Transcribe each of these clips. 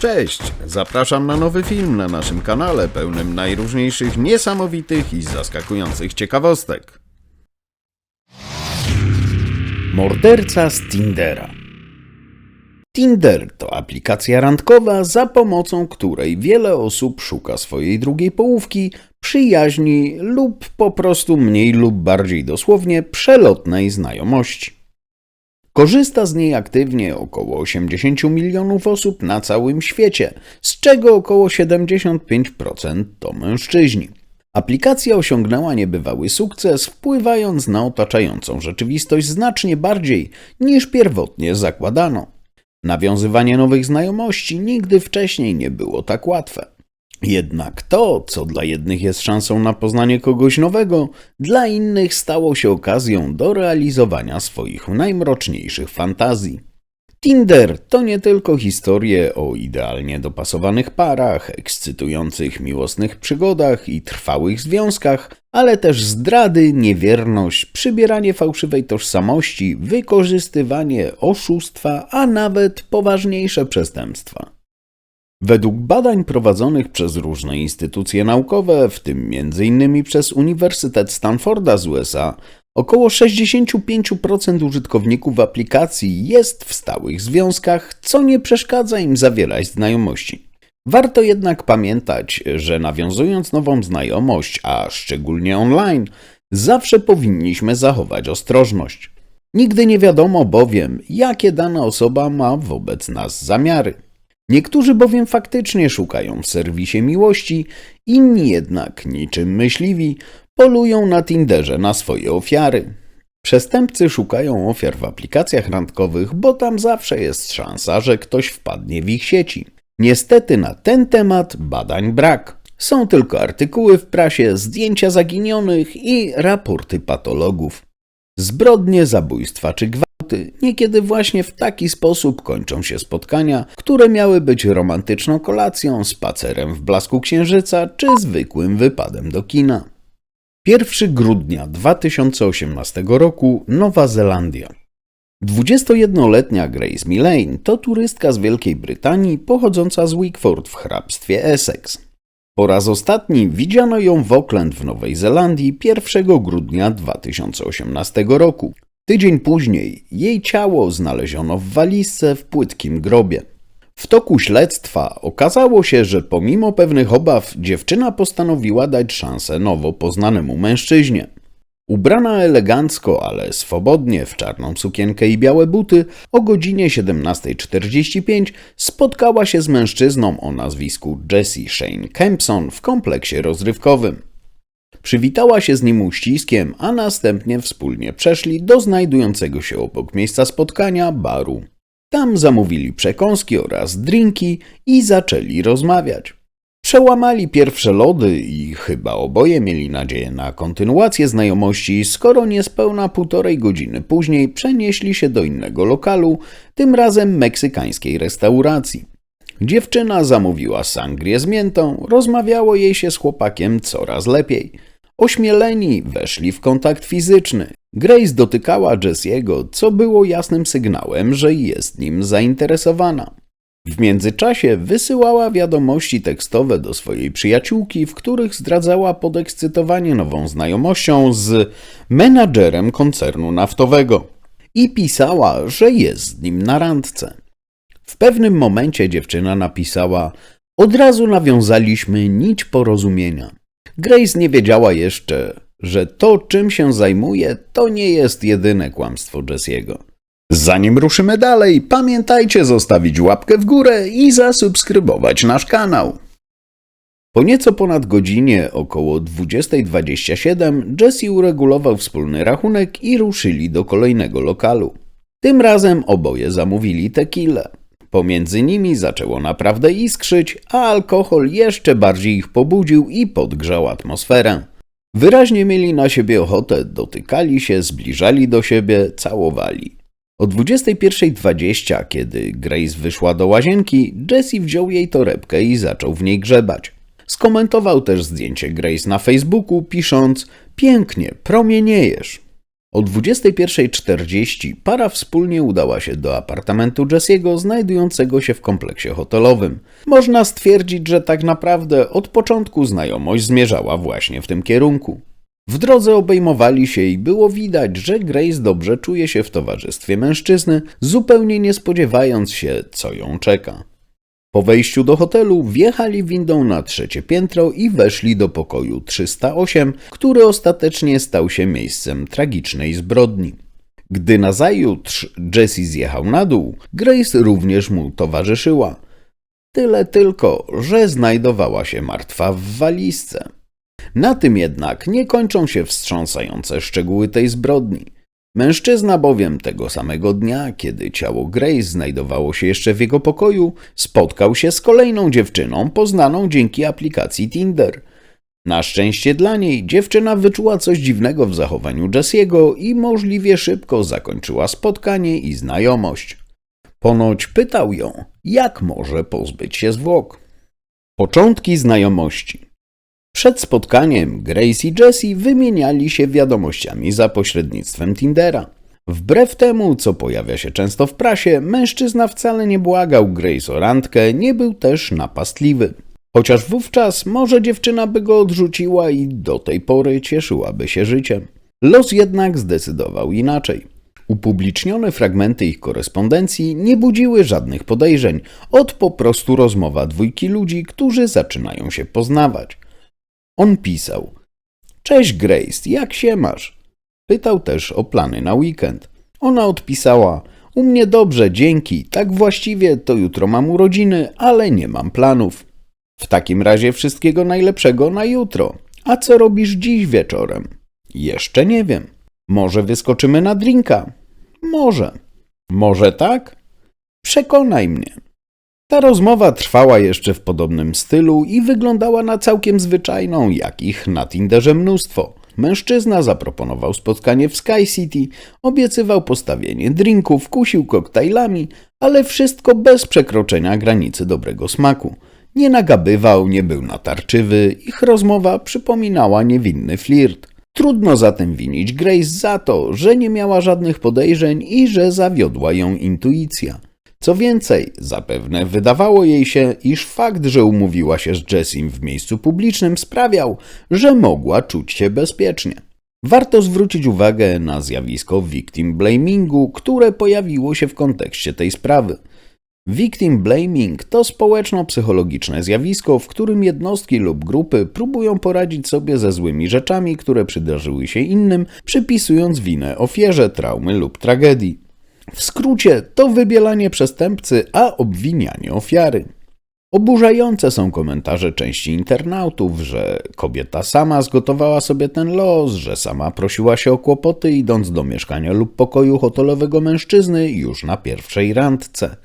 Cześć! Zapraszam na nowy film na naszym kanale pełnym najróżniejszych niesamowitych i zaskakujących ciekawostek. Morderca z Tindera Tinder to aplikacja randkowa, za pomocą której wiele osób szuka swojej drugiej połówki, przyjaźni lub po prostu mniej lub bardziej dosłownie przelotnej znajomości. Korzysta z niej aktywnie około 80 milionów osób na całym świecie, z czego około 75% to mężczyźni. Aplikacja osiągnęła niebywały sukces, wpływając na otaczającą rzeczywistość znacznie bardziej niż pierwotnie zakładano. Nawiązywanie nowych znajomości nigdy wcześniej nie było tak łatwe. Jednak to, co dla jednych jest szansą na poznanie kogoś nowego, dla innych stało się okazją do realizowania swoich najmroczniejszych fantazji. Tinder to nie tylko historie o idealnie dopasowanych parach, ekscytujących miłosnych przygodach i trwałych związkach, ale też zdrady, niewierność, przybieranie fałszywej tożsamości, wykorzystywanie, oszustwa, a nawet poważniejsze przestępstwa. Według badań prowadzonych przez różne instytucje naukowe, w tym m.in. przez Uniwersytet Stanforda z USA, około 65% użytkowników aplikacji jest w stałych związkach, co nie przeszkadza im zawierać znajomości. Warto jednak pamiętać, że nawiązując nową znajomość, a szczególnie online, zawsze powinniśmy zachować ostrożność. Nigdy nie wiadomo bowiem, jakie dana osoba ma wobec nas zamiary. Niektórzy bowiem faktycznie szukają w serwisie miłości, inni jednak, niczym myśliwi, polują na Tinderze na swoje ofiary. Przestępcy szukają ofiar w aplikacjach randkowych, bo tam zawsze jest szansa, że ktoś wpadnie w ich sieci. Niestety na ten temat badań brak. Są tylko artykuły w prasie, zdjęcia zaginionych i raporty patologów. Zbrodnie, zabójstwa czy gwałty niekiedy właśnie w taki sposób kończą się spotkania, które miały być romantyczną kolacją, spacerem w blasku księżyca czy zwykłym wypadem do kina. 1 grudnia 2018 roku Nowa Zelandia. 21-letnia Grace Millane to turystka z Wielkiej Brytanii pochodząca z Wickford w hrabstwie Essex. Po raz ostatni widziano ją w Auckland w Nowej Zelandii 1 grudnia 2018 roku. Tydzień później jej ciało znaleziono w walizce w płytkim grobie. W toku śledztwa okazało się, że pomimo pewnych obaw dziewczyna postanowiła dać szansę nowo poznanemu mężczyźnie. Ubrana elegancko, ale swobodnie w czarną sukienkę i białe buty, o godzinie 17.45 spotkała się z mężczyzną o nazwisku Jesse Shane Kempson w kompleksie rozrywkowym. Przywitała się z nim uściskiem, a następnie wspólnie przeszli do znajdującego się obok miejsca spotkania baru. Tam zamówili przekąski oraz drinki i zaczęli rozmawiać. Przełamali pierwsze lody i chyba oboje mieli nadzieję na kontynuację znajomości, skoro niespełna półtorej godziny później przenieśli się do innego lokalu, tym razem meksykańskiej restauracji. Dziewczyna zamówiła sangrię z miętą, rozmawiało jej się z chłopakiem coraz lepiej. Ośmieleni weszli w kontakt fizyczny. Grace dotykała Jessiego, co było jasnym sygnałem, że jest nim zainteresowana. W międzyczasie wysyłała wiadomości tekstowe do swojej przyjaciółki, w których zdradzała podekscytowanie nową znajomością z menadżerem koncernu naftowego i pisała, że jest z nim na randce. W pewnym momencie dziewczyna napisała: Od razu nawiązaliśmy nić porozumienia. Grace nie wiedziała jeszcze, że to, czym się zajmuje, to nie jest jedyne kłamstwo Jessiego. Zanim ruszymy dalej, pamiętajcie zostawić łapkę w górę i zasubskrybować nasz kanał. Po nieco ponad godzinie, około 20.27, Jesse uregulował wspólny rachunek i ruszyli do kolejnego lokalu. Tym razem oboje zamówili tequilę. Pomiędzy nimi zaczęło naprawdę iskrzyć, a alkohol jeszcze bardziej ich pobudził i podgrzał atmosferę. Wyraźnie mieli na siebie ochotę, dotykali się, zbliżali do siebie, całowali. O 21.20, kiedy Grace wyszła do łazienki, Jesse wziął jej torebkę i zaczął w niej grzebać. Skomentował też zdjęcie Grace na Facebooku, pisząc: Pięknie, promieniejesz. O 21.40 para wspólnie udała się do apartamentu Jesse'ego znajdującego się w kompleksie hotelowym. Można stwierdzić, że tak naprawdę od początku znajomość zmierzała właśnie w tym kierunku. W drodze obejmowali się i było widać, że Grace dobrze czuje się w towarzystwie mężczyzny, zupełnie nie spodziewając się, co ją czeka. Po wejściu do hotelu wjechali windą na trzecie piętro i weszli do pokoju 308, który ostatecznie stał się miejscem tragicznej zbrodni. Gdy nazajutrz Jesse zjechał na dół, Grace również mu towarzyszyła. Tyle tylko, że znajdowała się martwa w walizce. Na tym jednak nie kończą się wstrząsające szczegóły tej zbrodni. Mężczyzna bowiem tego samego dnia, kiedy ciało Grace znajdowało się jeszcze w jego pokoju, spotkał się z kolejną dziewczyną poznaną dzięki aplikacji Tinder. Na szczęście dla niej dziewczyna wyczuła coś dziwnego w zachowaniu Jesse'ego i możliwie szybko zakończyła spotkanie i znajomość. Ponoć pytał ją, jak może pozbyć się zwłok. Początki znajomości. Przed spotkaniem Grace i Jesse wymieniali się wiadomościami za pośrednictwem Tindera. Wbrew temu, co pojawia się często w prasie, mężczyzna wcale nie błagał Grace o randkę, nie był też napastliwy. Chociaż wówczas może dziewczyna by go odrzuciła i do tej pory cieszyłaby się życiem. Los jednak zdecydował inaczej. Upublicznione fragmenty ich korespondencji nie budziły żadnych podejrzeń, od po prostu rozmowa dwójki ludzi, którzy zaczynają się poznawać. On pisał: Cześć Grace, jak się masz? Pytał też o plany na weekend. Ona odpisała: U mnie dobrze, dzięki. Tak właściwie to jutro mam urodziny, ale nie mam planów. W takim razie wszystkiego najlepszego na jutro. A co robisz dziś wieczorem? Jeszcze nie wiem. Może wyskoczymy na drinka? Może. Może tak? Przekonaj mnie. Ta rozmowa trwała jeszcze w podobnym stylu i wyglądała na całkiem zwyczajną, jak ich na Tinderze mnóstwo. Mężczyzna zaproponował spotkanie w Sky City, obiecywał postawienie drinków, kusił koktajlami, ale wszystko bez przekroczenia granicy dobrego smaku. Nie nagabywał, nie był natarczywy, ich rozmowa przypominała niewinny flirt. Trudno zatem winić Grace za to, że nie miała żadnych podejrzeń i że zawiodła ją intuicja. Co więcej, zapewne wydawało jej się, iż fakt, że umówiła się z Jessim w miejscu publicznym sprawiał, że mogła czuć się bezpiecznie. Warto zwrócić uwagę na zjawisko victim blamingu, które pojawiło się w kontekście tej sprawy. Victim blaming to społeczno-psychologiczne zjawisko, w którym jednostki lub grupy próbują poradzić sobie ze złymi rzeczami, które przydarzyły się innym, przypisując winę ofierze traumy lub tragedii. W skrócie to wybielanie przestępcy, a obwinianie ofiary. Oburzające są komentarze części internautów, że kobieta sama zgotowała sobie ten los, że sama prosiła się o kłopoty idąc do mieszkania lub pokoju hotelowego mężczyzny już na pierwszej randce.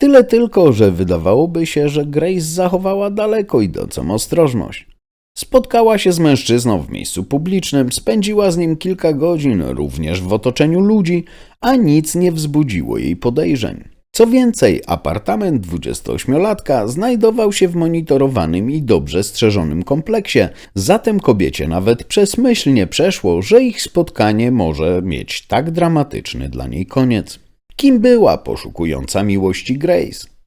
Tyle tylko, że wydawałoby się, że Grace zachowała daleko idącą ostrożność. Spotkała się z mężczyzną w miejscu publicznym, spędziła z nim kilka godzin, również w otoczeniu ludzi, a nic nie wzbudziło jej podejrzeń. Co więcej, apartament 28-latka znajdował się w monitorowanym i dobrze strzeżonym kompleksie, zatem kobiecie nawet przez myśl nie przeszło, że ich spotkanie może mieć tak dramatyczny dla niej koniec. Kim była poszukująca miłości Grace?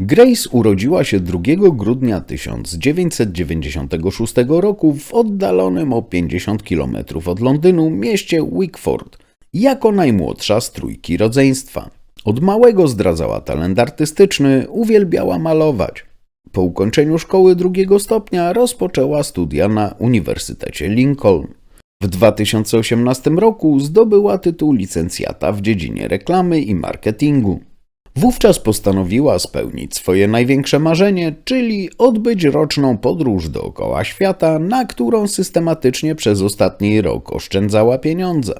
Grace urodziła się 2 grudnia 1996 roku w oddalonym o 50 km od Londynu mieście Wickford, jako najmłodsza z trójki rodzeństwa. Od małego zdradzała talent artystyczny, uwielbiała malować. Po ukończeniu szkoły drugiego stopnia rozpoczęła studia na Uniwersytecie Lincoln. W 2018 roku zdobyła tytuł licencjata w dziedzinie reklamy i marketingu. Wówczas postanowiła spełnić swoje największe marzenie, czyli odbyć roczną podróż dookoła świata, na którą systematycznie przez ostatni rok oszczędzała pieniądze.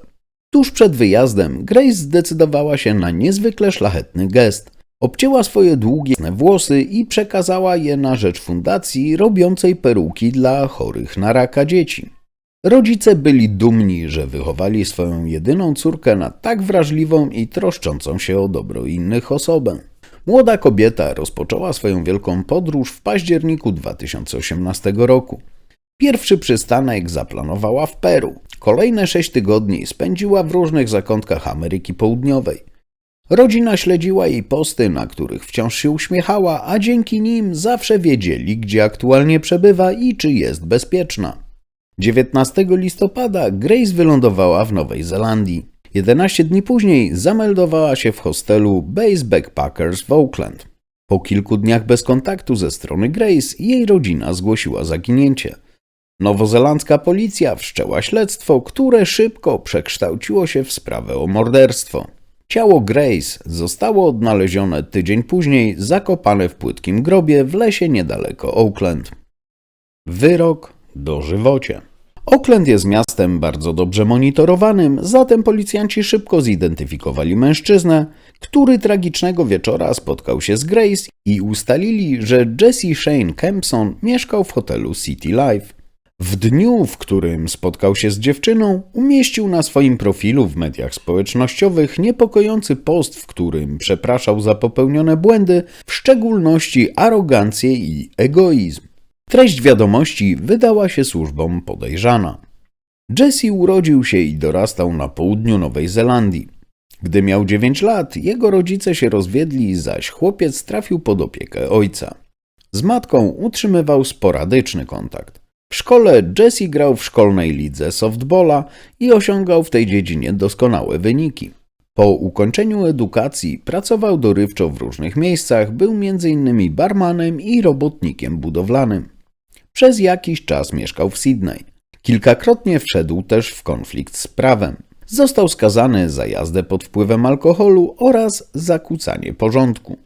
Tuż przed wyjazdem Grace zdecydowała się na niezwykle szlachetny gest. Obcięła swoje długie włosy i przekazała je na rzecz fundacji robiącej peruki dla chorych na raka dzieci. Rodzice byli dumni, że wychowali swoją jedyną córkę na tak wrażliwą i troszczącą się o dobro innych osobę. Młoda kobieta rozpoczęła swoją wielką podróż w październiku 2018 roku. Pierwszy przystanek zaplanowała w Peru. Kolejne sześć tygodni spędziła w różnych zakątkach Ameryki Południowej. Rodzina śledziła jej posty, na których wciąż się uśmiechała, a dzięki nim zawsze wiedzieli, gdzie aktualnie przebywa i czy jest bezpieczna. 19 listopada Grace wylądowała w Nowej Zelandii. 11 dni później zameldowała się w hostelu Base Backpackers w Oakland. Po kilku dniach bez kontaktu ze strony Grace jej rodzina zgłosiła zaginięcie. Nowozelandzka policja wszczęła śledztwo, które szybko przekształciło się w sprawę o morderstwo. Ciało Grace zostało odnalezione tydzień później, zakopane w płytkim grobie w lesie niedaleko Oakland. Wyrok dożywocie. Oakland jest miastem bardzo dobrze monitorowanym, zatem policjanci szybko zidentyfikowali mężczyznę, który tragicznego wieczora spotkał się z Grace i ustalili, że Jesse Shane Kempson mieszkał w hotelu City Life. W dniu, w którym spotkał się z dziewczyną, umieścił na swoim profilu w mediach społecznościowych niepokojący post, w którym przepraszał za popełnione błędy, w szczególności arogancję i egoizm. Treść wiadomości wydała się służbom podejrzana. Jesse urodził się i dorastał na południu Nowej Zelandii. Gdy miał 9 lat, jego rodzice się rozwiedli, zaś chłopiec trafił pod opiekę ojca. Z matką utrzymywał sporadyczny kontakt. W szkole Jesse grał w szkolnej lidze softballa i osiągał w tej dziedzinie doskonałe wyniki. Po ukończeniu edukacji pracował dorywczo w różnych miejscach, był m.in. barmanem i robotnikiem budowlanym. Przez jakiś czas mieszkał w Sydney. Kilkakrotnie wszedł też w konflikt z prawem. Został skazany za jazdę pod wpływem alkoholu oraz zakłócanie porządku.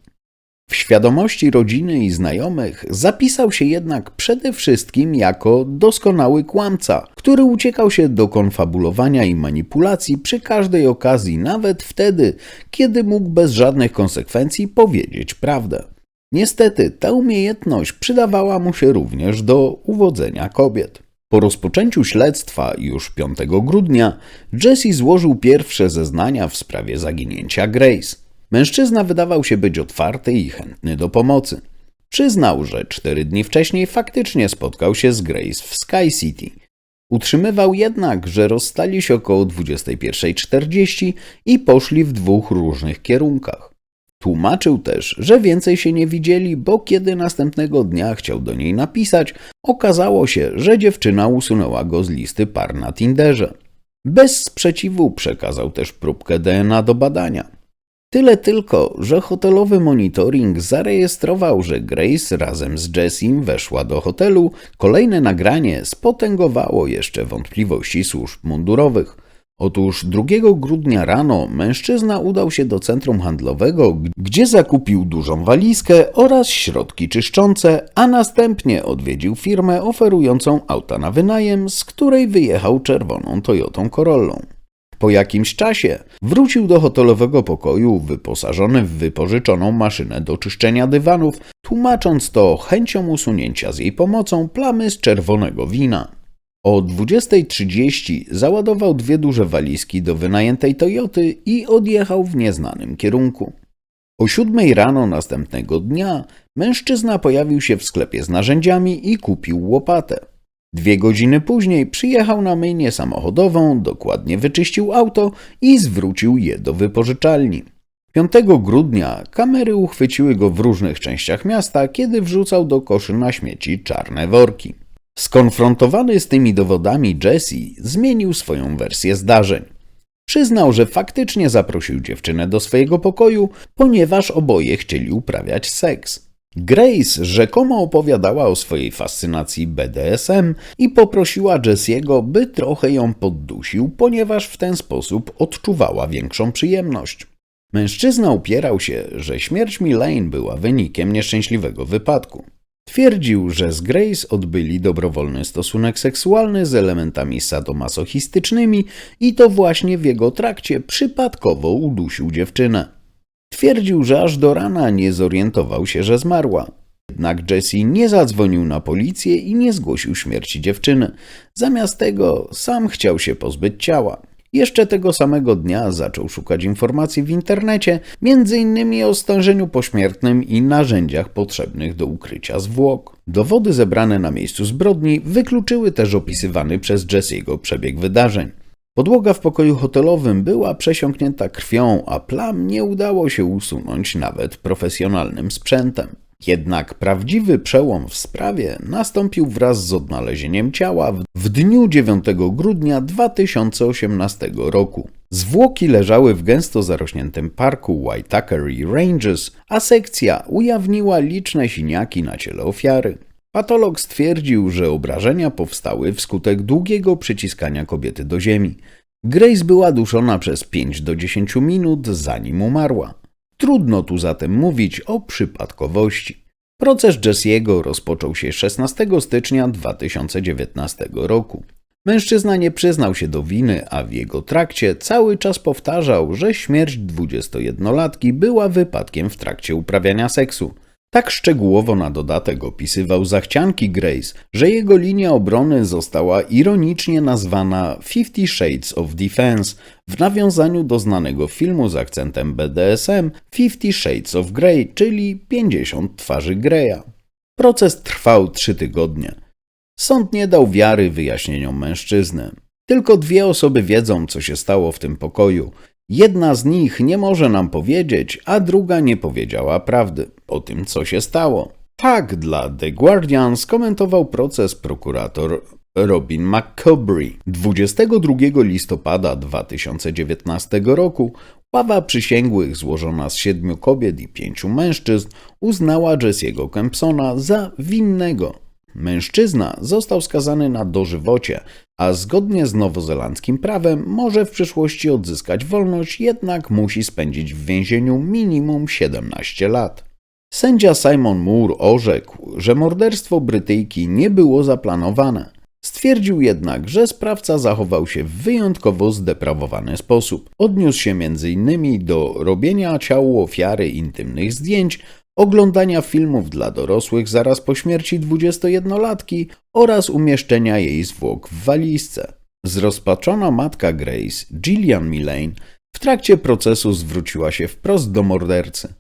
W świadomości rodziny i znajomych zapisał się jednak przede wszystkim jako doskonały kłamca, który uciekał się do konfabulowania i manipulacji przy każdej okazji, nawet wtedy, kiedy mógł bez żadnych konsekwencji powiedzieć prawdę. Niestety, ta umiejętność przydawała mu się również do uwodzenia kobiet. Po rozpoczęciu śledztwa już 5 grudnia Jesse złożył pierwsze zeznania w sprawie zaginięcia Grace. Mężczyzna wydawał się być otwarty i chętny do pomocy. Przyznał, że cztery dni wcześniej faktycznie spotkał się z Grace w Sky City. Utrzymywał jednak, że rozstali się około 21.40 i poszli w dwóch różnych kierunkach. Tłumaczył też, że więcej się nie widzieli, bo kiedy następnego dnia chciał do niej napisać, okazało się, że dziewczyna usunęła go z listy par na Tinderze. Bez sprzeciwu przekazał też próbkę DNA do badania. Tyle tylko, że hotelowy monitoring zarejestrował, że Grace razem z Jessim weszła do hotelu. Kolejne nagranie spotęgowało jeszcze wątpliwości służb mundurowych. Otóż 2 grudnia rano mężczyzna udał się do centrum handlowego, gdzie zakupił dużą walizkę oraz środki czyszczące, a następnie odwiedził firmę oferującą auta na wynajem, z której wyjechał czerwoną Toyotą Corollą. Po jakimś czasie wrócił do hotelowego pokoju wyposażony w wypożyczoną maszynę do czyszczenia dywanów, tłumacząc to chęcią usunięcia z jej pomocą plamy z czerwonego wina. O 20.30 załadował dwie duże walizki do wynajętej Toyoty i odjechał w nieznanym kierunku. O siódmej rano następnego dnia mężczyzna pojawił się w sklepie z narzędziami i kupił łopatę. Dwie godziny później przyjechał na myjnię samochodową, dokładnie wyczyścił auto i zwrócił je do wypożyczalni. 5 grudnia kamery uchwyciły go w różnych częściach miasta, kiedy wrzucał do koszy na śmieci czarne worki. Skonfrontowany z tymi dowodami Jesse zmienił swoją wersję zdarzeń. Przyznał, że faktycznie zaprosił dziewczynę do swojego pokoju, ponieważ oboje chcieli uprawiać seks. Grace rzekomo opowiadała o swojej fascynacji BDSM i poprosiła Jessiego, by trochę ją poddusił, ponieważ w ten sposób odczuwała większą przyjemność. Mężczyzna upierał się, że śmierć Milane była wynikiem nieszczęśliwego wypadku. Twierdził, że z Grace odbyli dobrowolny stosunek seksualny z elementami sadomasochistycznymi i to właśnie w jego trakcie przypadkowo udusił dziewczynę. Twierdził, że aż do rana nie zorientował się, że zmarła. Jednak Jesse nie zadzwonił na policję i nie zgłosił śmierci dziewczyny. Zamiast tego sam chciał się pozbyć ciała. Jeszcze tego samego dnia zaczął szukać informacji w internecie, m.in. o stężeniu pośmiertnym i narzędziach potrzebnych do ukrycia zwłok. Dowody zebrane na miejscu zbrodni wykluczyły też opisywany przez Jesse'ego przebieg wydarzeń. Podłoga w pokoju hotelowym była przesiąknięta krwią, a plam nie udało się usunąć nawet profesjonalnym sprzętem. Jednak prawdziwy przełom w sprawie nastąpił wraz z odnalezieniem ciała w- dniu 9 grudnia 2018 roku. Zwłoki leżały w gęsto zarośniętym parku Waitakere Ranges, a sekcja ujawniła liczne siniaki na ciele ofiary. Patolog stwierdził, że obrażenia powstały wskutek długiego przyciskania kobiety do ziemi. Grace była duszona przez 5 do 10 minut, zanim umarła. Trudno tu zatem mówić o przypadkowości. Proces Jesse'ego rozpoczął się 16 stycznia 2019 roku. Mężczyzna nie przyznał się do winy, a w jego trakcie cały czas powtarzał, że śmierć 21-latki była wypadkiem w trakcie uprawiania seksu. Tak szczegółowo na dodatek opisywał zachcianki Grace, że jego linia obrony została ironicznie nazwana Fifty Shades of Defense w nawiązaniu do znanego filmu z akcentem BDSM Fifty Shades of Grey, czyli 50 twarzy Greya. Proces trwał trzy tygodnie. Sąd nie dał wiary wyjaśnieniom mężczyzny. Tylko dwie osoby wiedzą, co się stało w tym pokoju. Jedna z nich nie może nam powiedzieć, a druga nie powiedziała prawdy o tym, co się stało. Tak dla The Guardian skomentował proces prokurator Robin McCobry. 22 listopada 2019 roku ława przysięgłych złożona z siedmiu kobiet i pięciu mężczyzn uznała Jesse'ego Kempsona za winnego. Mężczyzna został skazany na dożywocie, a zgodnie z nowozelandzkim prawem może w przyszłości odzyskać wolność, jednak musi spędzić w więzieniu minimum 17 lat. Sędzia Simon Moore orzekł, że morderstwo Brytyjki nie było zaplanowane. Stwierdził jednak, że sprawca zachował się w wyjątkowo zdeprawowany sposób. Odniósł się m.in. do robienia ciału ofiary intymnych zdjęć, oglądania filmów dla dorosłych zaraz po śmierci 21-latki oraz umieszczenia jej zwłok w walizce. Zrozpaczona matka Grace, Gillian Millane, w trakcie procesu zwróciła się wprost do mordercy.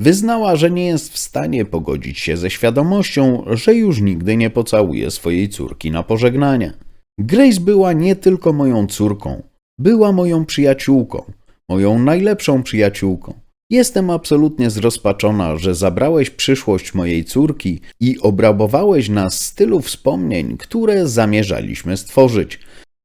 Wyznała, że nie jest w stanie pogodzić się ze świadomością, że już nigdy nie pocałuje swojej córki na pożegnanie. Grace była nie tylko moją córką, była moją przyjaciółką, moją najlepszą przyjaciółką. Jestem absolutnie zrozpaczona, że zabrałeś przyszłość mojej córki i obrabowałeś nas z tylu wspomnień, które zamierzaliśmy stworzyć.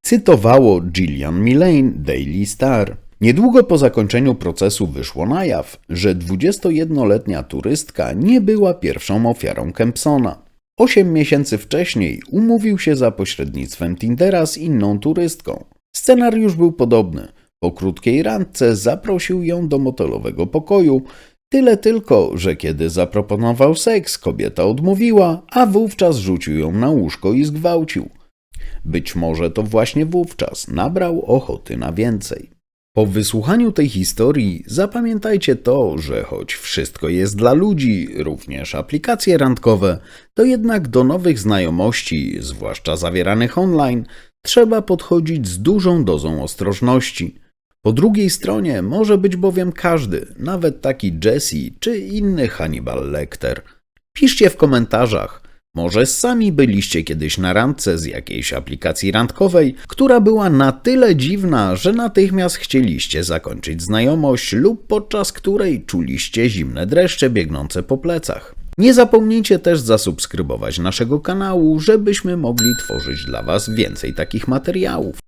Cytowało Gillian Millane Daily Star. Niedługo po zakończeniu procesu wyszło na jaw, że 21-letnia turystka nie była pierwszą ofiarą Kempsona. Osiem miesięcy wcześniej umówił się za pośrednictwem Tindera z inną turystką. Scenariusz był podobny. Po krótkiej randce zaprosił ją do motelowego pokoju, tyle tylko, że kiedy zaproponował seks, kobieta odmówiła, a wówczas rzucił ją na łóżko i zgwałcił. Być może to właśnie wówczas nabrał ochoty na więcej. Po wysłuchaniu tej historii zapamiętajcie to, że choć wszystko jest dla ludzi, również aplikacje randkowe, to jednak do nowych znajomości, zwłaszcza zawieranych online, trzeba podchodzić z dużą dozą ostrożności. Po drugiej stronie może być bowiem każdy, nawet taki Jesse czy inny Hannibal Lecter. Piszcie w komentarzach, może sami byliście kiedyś na randce z jakiejś aplikacji randkowej, która była na tyle dziwna, że natychmiast chcieliście zakończyć znajomość lub podczas której czuliście zimne dreszcze biegnące po plecach. Nie zapomnijcie też zasubskrybować naszego kanału, żebyśmy mogli tworzyć dla Was więcej takich materiałów.